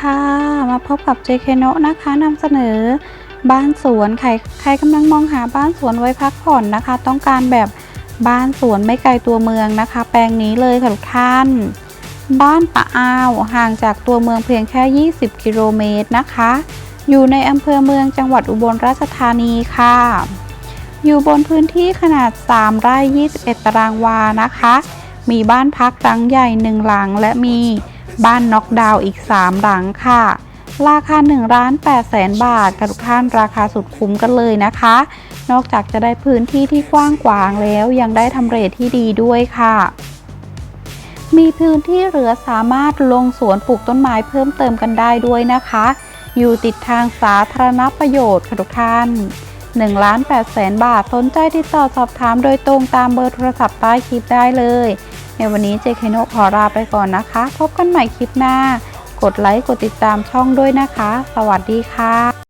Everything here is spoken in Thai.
ค่ะ มาพบกับ JK โนะนะคะนำเสนอบ้านสวนใครใครกำลังมองหาบ้านสวนไว้พักผ่อนนะคะ ต้องการแบบบ้านสวนไม่ไกลตัวเมืองนะคะ แปลงนี้เลยค่ะทุกท่าน บ้านปะอ้าวห่างจากตัวเมืองเพียงแค่ 20 กิโลเมตรนะคะ อยู่ในอำเภอเมืองจังหวัดอุบลราชธานีค่ะ อยู่บนพื้นที่ขนาด 3 ไร่21 ตารางวานะคะ มีบ้านพักหลังใหญ่1หลังและมี บ้านน็อกดาวอีก 3 หลังค่ะ ราคา1ล้าน8แสนบาทกับทุกท่านราคาสุดคุ้มกันเลยนะคะ นอกจากจะได้พื้นที่ที่กว้างขวางแล้วยังได้ทำเลที่ดีด้วยค่ะมีพื้นที่เหลือสามารถลงสวนปลูกต้นไม้เพิ่มเติมกันได้ด้วยนะคะ อยู่ติดทางสาธารณประโยชน์ค่ะทุกท่าน1ล้าน8แสนบาทสนใจติดต่อสอบถามโดยตรงตามเบอร์โทรศัพท์ใต้คลิปได้เลย ในวันนี้เจคโนขอลาไปก่อนนะคะ พบกันใหม่คลิปหน้า กดไลค์กดติดตามช่องด้วยนะคะ สวัสดีค่ะ